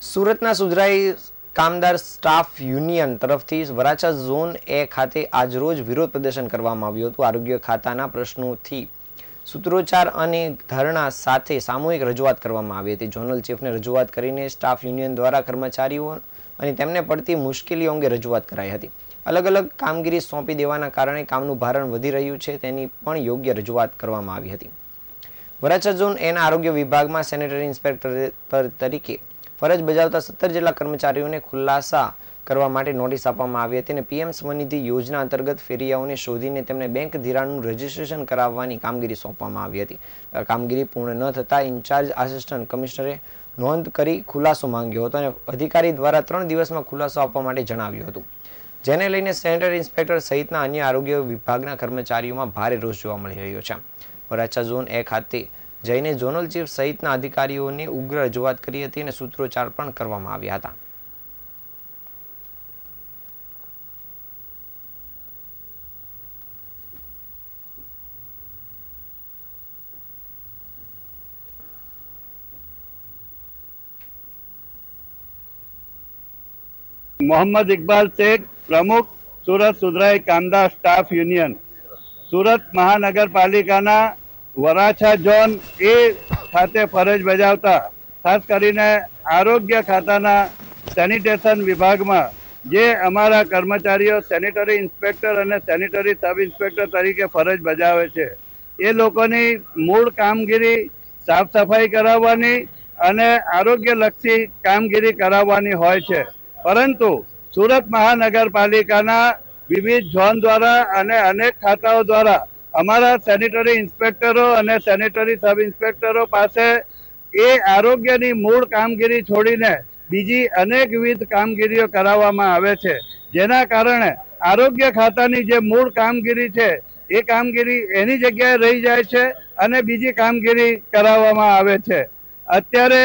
સુરતના સુધરાઈ કામદાર staff union તરફથી વરાછા ઝોન એ ખાતે આજરોજ વિરોધ પ્રદર્શન કરવામાં આવ્યું હતું. આરોગ્ય ખાતાના પ્રશ્નોથી સૂત્રોચ્ચાર અને ધરણા સાથે સામૂહિક રજૂઆત કરવામાં આવી હતી. ઝોનલ ચીફને રજૂઆત કરીને સ્ટાફ યુનિયન દ્વારા કર્મચારીઓ અને તેમને પડતી મુશ્કેલીઓ અંગે રજૂઆત કરાઈ હતી. અલગ અલગ કામગીરી સોંપી દેવાના કારણે કામનું ભારણ વધી રહ્યું છે, તેની પણ યોગ્ય રજૂઆત કરવામાં આવી હતી. વરાછા ઝોન એના આરોગ્ય વિભાગમાં સેનેટરી ઇન્સ્પેક્ટર તર- તરીકે ફરજ બજાવતા સત્તર જેટલા કર્મચારીઓને ખુલાસા કરવા માટે નોટિસ આપવામાં આવી હતી અને પીએમ સ્વનિધિ યોજના અંતર્ગત ફેરિયાઓને શોધીને તેમને બેંક ધિરાણનું રજીસ્ટ્રેશન કરાવવાની કામગીરી સોંપવામાં આવી હતી. કામગીરી પૂર્ણ ન થતાં ઇન્ચાર્જ આસિસ્ટન્ટ કમિશનરે નોંધ કરી ખુલાસો માંગ્યો હતો અને અધિકારી દ્વારા ત્રણ દિવસમાં ખુલાસો આપવા માટે જણાવ્યું હતું. જેને લઈને સેનેટરી ઇન્સ્પેક્ટર સહિતના અન્ય આરોગ્ય વિભાગના કર્મચારીઓમાં ભારે રોષ જોવા મળી રહ્યો છે. વરાછા ઝોન એ ખાતે જઈને ઝોનલ ચીફ સહિતના અધિકારીઓને ઉગ્ર રજૂઆત કરી હતી અને સૂત્રોચ્ચાર પણ કરવામાં આવ્યા હતા. મોહમ્મદ ઇકબાલ શેખ, પ્રમુખ સુરત સુધરાઈ કામદાર સ્ટાફ યુનિયન. સુરત મહાનગરપાલિકાના વરાછા ઝોન એ ખાતે ફરજ બજાવતા, ખાસ કરીને આરોગ્ય ખાતાના સેનિટેશન વિભાગમાં, જે અમારા કર્મચારીઓ સેનિટરી ઇન્સ્પેક્ટર અને સેનિટરી સબ ઇન્સ્પેક્ટર તરીકે ફરજ બજાવે છે. એ લોકોની મૂળ કામગીરી સાફ સફાઈ કરાવવાની અને આરોગ્યલક્ષી કામગીરી કરાવવાની હોય છે. પરંતુ સુરત મહાનગરપાલિકાના વિવિધ ઝોન દ્વારા અને અનેક ખાતાઓ દ્વારા અમારા સેનિટરી ઇન્સ્પેક્ટરો અને સેનિટરી સબ ઇન્સ્પેક્ટરો પાસે એ આરોગ્યની મૂળ કામગીરી છોડીને બીજી અનેકવિધ કામગીરીઓ કરાવવામાં આવે છે. જેના કારણે આરોગ્ય ખાતાની જે મૂળ કામગીરી છે, એ કામગીરી એની જગ્યાએ રહી જાય છે અને બીજી કામગીરી કરાવવામાં આવે છે. અત્યારે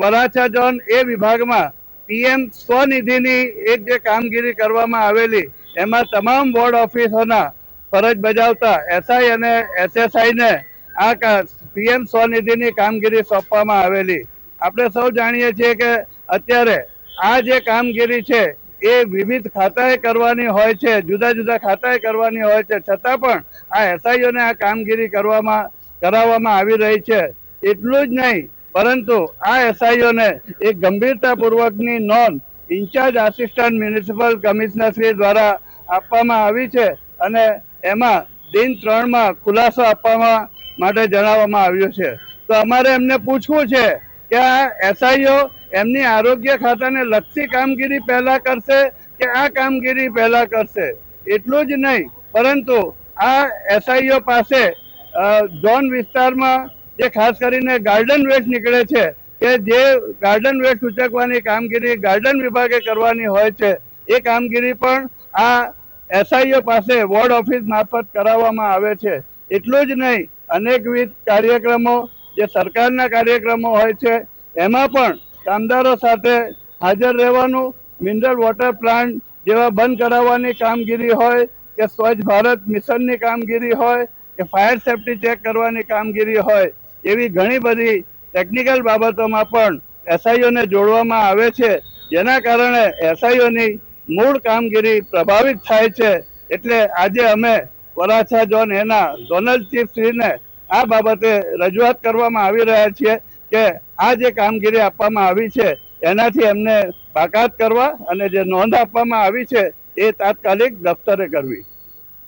વરાછા ઝોન એ વિભાગમાં પીએમ સ્વનિધિની એક જે કામગીરી કરવામાં આવેલી, એમાં તમામ વોર્ડ ઓફિસોના ફરજ બજાવતા એસઆઈ અને એસએસઆઈ ને આ પીએમ સ્વનિધિની કામગીરી સોંપવામાં આવેલી. આપણે સૌ જાણીએ છીએ કે અત્યારે આ જે કામગીરી છે, એ વિવિધ ખાતાએ કરવાની હોય છે, જુદા જુદા ખાતાએ કરવાની હોય છે. છતાં પણ આ એસઆઈઓને આ કામગીરી કરવામાં, કરાવવામાં આવી રહી છે. એટલું જ નહીં, પરંતુ આ એસઆઈઓને એક ગંભીરતાપૂર્વકની નોંધ ઇન્ચાર્જ આસિસ્ટન્ટ મ્યુનિસિપલ કમિશનર દ્વારા આપવામાં આવી છે અને એમાં દિન ત્રણમાં ખુલાસો આપવામાં માટે જણાવવામાં આવ્યું છે. તો અમારે એમને પૂછવું છે કે આ એસઆઈઓ એમની આરોગ્ય ખાતાને લક્ષી કામગીરી પહેલા કરશે કે આ કામગીરી પહેલા કરશે? એટલું જ નહીં, પરંતુ આ એસઆઈઓ પાસે ઝોન વિસ્તારમાં જે ખાસ કરીને ગાર્ડન વેસ્ટ નીકળે છે, કે જે ગાર્ડન વેસ્ટ ઉચકવાની કામગીરી ગાર્ડન વિભાગે કરવાની હોય છે, એ કામગીરી પણ આ એસઆઈઓ પાસે વોર્ડ ઓફિસ મારફત કરાવવામાં આવે છે. એટલું જ નહીં, અનેકવિધ કાર્યક્રમો જે સરકારના કાર્યક્રમો હોય છે, એમાં પણ કામદારો સાથે હાજર રહેવાનું મિનરલ વોટર પ્લાન્ટ જેવા બંધ કરાવવાની કામગીરી હોય, કે સ્વચ્છ ભારત મિશનની કામગીરી હોય, કે ફાયર સેફટી ચેક કરવાની કામગીરી હોય, એવી ઘણી બધી ટેકનિકલ બાબતોમાં પણ એસઆઈઓને જોડવામાં આવે છે. જેના કારણે એસઆઈઓની મૂળ કામગીરી પ્રભાવિત થાય છે એટલે આજે અમે વરાછા ઝોન એના ઝોનલ ચીફ શ્રીને આ બાબતે રજૂઆત કરવામાં આવી રહ્યા છીએ કે આ જે કામગીરી આપવામાં આવી છે, એનાથી એમને બાકાત કરવા અને જે નોંધ આપવામાં આવી છે એ તાત્કાલિક દફતરે કરવી.